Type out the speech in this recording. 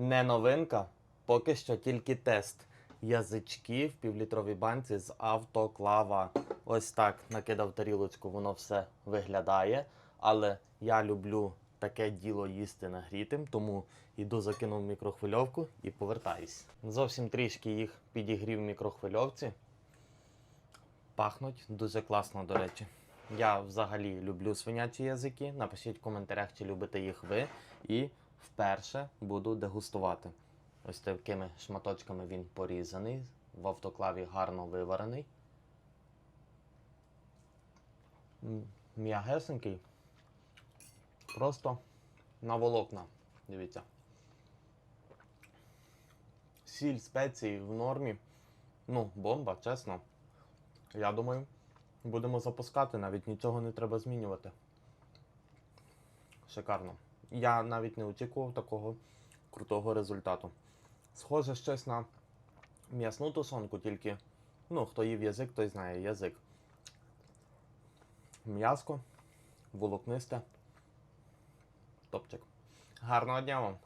Не новинка, поки що тільки тест. Язички в півлітровій банці з автоклава. Ось так накидав тарілочку, воно все виглядає. Але я люблю таке діло їсти нагрітим, тому йду закинув мікрохвильовку і повертаюсь. Зовсім трішки їх підігрів в мікрохвильовці. Пахнуть дуже класно, до речі. Я взагалі люблю свинячі язики. Напишіть в коментарях, чи любите їх ви. І вперше буду дегустувати. Ось такими шматочками він порізаний, в автоклаві гарно виварений. М'ягесенький. Просто на волокна. Дивіться. Сіль спеції в нормі. Ну, бомба, чесно. Я думаю, будемо запускати, навіть нічого не треба змінювати. Шикарно. Я навіть не очікував такого крутого результату. Схоже щось на м'ясну тушонку, тільки, ну, хто їв язик, той знає язик. М'яско, волокнисте. Топчик. Гарного дня вам!